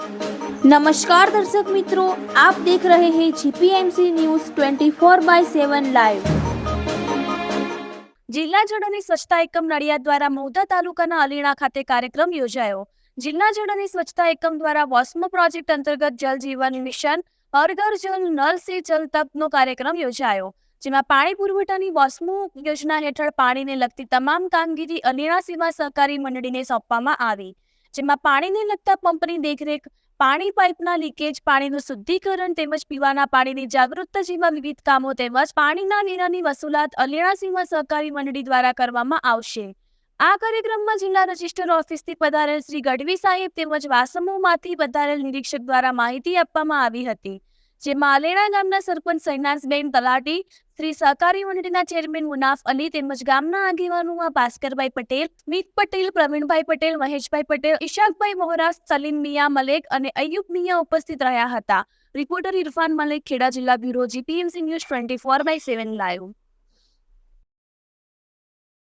નમસ્કાર દર્શક મિત્રો, આપ દેખ રહે હે જીપીએમસી ન્યૂઝ 24 બાય 7 લાઈવ જિલ્લા જળ સ્વચ્છતા એકમ નડિયાદ દ્વારા મૌદા તાલુકાના અલીણા ખાતે કાર્યક્રમ યોજાયો. જિલ્લા જળ સ્વચ્છતા એકમ દ્વારા વોસ્મો પ્રોજેક્ટ અંતર્ગત જલ જીવન મિશન હર ઘર જલ, નળ સે જલ તપનો કાર્યક્રમ યોજાયો. જેમાં પાણી પુરવઠાની વોસ્મો યોજના હેઠળ પાણીને લગતી તમામ કામગીરી અલીણા સીમા સહકારી મંડળીને સોંપવામાં આવી. જેમાં પાણીને લગતા પંપની દેખરેખ, પાણી પાઇપના લીકેજ, પાણીનું શુદ્ધિકરણ તેમજ પીવાના પાણીની જાગૃતતા જેવા વિવિધ કામો તેમજ પાણીના વેરાની વસૂલાત અલીણા સહકારી મંડળી દ્વારા કરવામાં આવશે. આ કાર્યક્રમમાં જિલ્લા રજિસ્ટર ઓફિસથી પધારેલ શ્રી ગઢવી સાહેબ તેમજ વાસમોમાંથી પધારેલ નિરીક્ષક દ્વારા માહિતી આપવામાં આવી હતી. જેમાં આલેણા ગામના સરપંચ સૈનાસબેન તલાટી, શ્રી સહકારી મંડળીના ચેરમેન મુનાફ અલી તેમજ ગામના આગેવાનોમાં ભાસ્કરભાઈ પટેલ, મિત પટેલ, પ્રવીણભાઈ પટેલ, મહેશભાઈ પટેલ, ઈશાકભાઈ મોહરા સલીમ મિયા મલેક અને અયુબ મિયા ઉપસ્થિત રહ્યા હતા. રિપોર્ટર ઇરફાન મલેક, ખેડા જિલ્લા bureau, GPMC news twenty four by seven live.